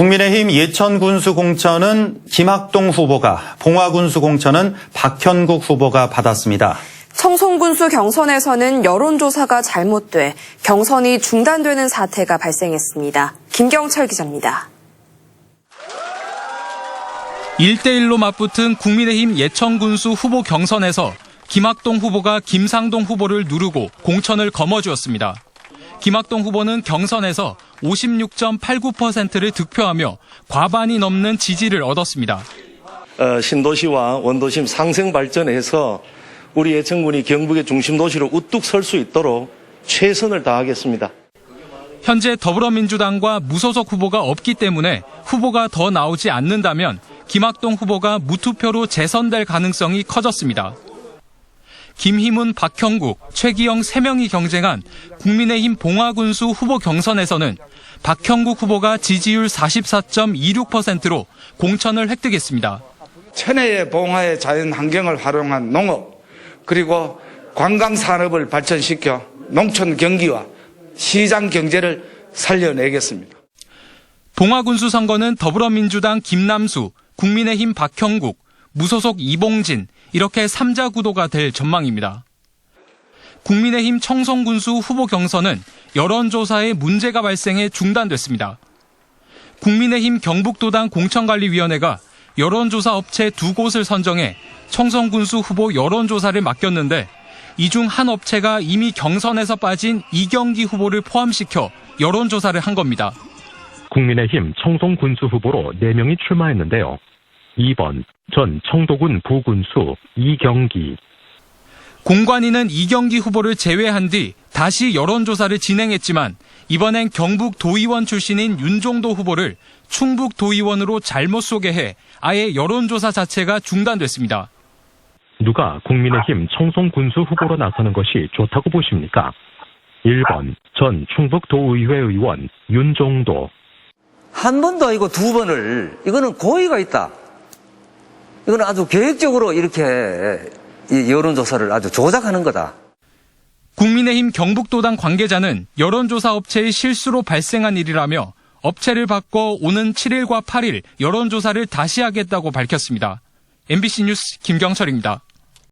국민의힘 예천군수 공천은 김학동 후보가, 봉화군수 공천은 박현국 후보가 받았습니다. 청송군수 경선에서는 여론조사가 잘못돼 경선이 중단되는 사태가 발생했습니다. 김경철 기자입니다. 1대1로 맞붙은 국민의힘 예천군수 후보 경선에서 김학동 후보가 김상동 후보를 누르고 공천을 거머쥐었습니다. 김학동 후보는 경선에서 56.89%를 득표하며 과반이 넘는 지지를 얻었습니다. 어, 신도시와 원도심 상생 발전해서 우리 예천군이 경북의 중심 도시로 우뚝 설 수 있도록 최선을 다하겠습니다. 현재 더불어민주당과 무소속 후보가 없기 때문에 후보가 더 나오지 않는다면 김학동 후보가 무투표로 재선될 가능성이 커졌습니다. 김희문, 박형국, 최기영 3명이 경쟁한 국민의힘 봉화군수 후보 경선에서는 박형국 후보가 지지율 44.26%로 공천을 획득했습니다. 천혜의 봉화의 자연 환경을 활용한 농업 그리고 관광 산업을 발전시켜 농촌 경기와 시장 경제를 살려내겠습니다. 봉화군수 선거는 더불어민주당 김남수, 국민의힘 박형국, 무소속 이봉진 이렇게 3자 구도가 될 전망입니다. 국민의힘 청송군수 후보 경선은 여론조사에 문제가 발생해 중단됐습니다. 국민의힘 경북도당 공천관리위원회가 여론조사 업체 두 곳을 선정해 청송군수 후보 여론조사를 맡겼는데 이 중 한 업체가 이미 경선에서 빠진 이경기 후보를 포함시켜 여론조사를 한 겁니다. 국민의힘 청송 군수 후보로 4명이 출마했는데요. 2번 전 청도군 부군수 이경기, 공관위는 이경기 후보를 제외한 뒤 다시 여론조사를 진행했지만 이번엔 경북 도의원 출신인 윤종도 후보를 충북 도의원으로 잘못 소개해 아예 여론조사 자체가 중단됐습니다. 누가 국민의힘 청송 군수 후보로 나서는 것이 좋다고 보십니까? 1번 전 충북도의회 의원 윤종도, 한 번도 아니고 두 번을 이거는 고의가 있다. 이거는 아주 계획적으로 이렇게 이 여론조사를 아주 조작하는 거다. 국민의힘 경북도당 관계자는 여론조사 업체의 실수로 발생한 일이라며 업체를 바꿔 오는 7일과 8일 여론조사를 다시 하겠다고 밝혔습니다. MBC 뉴스 김경철입니다.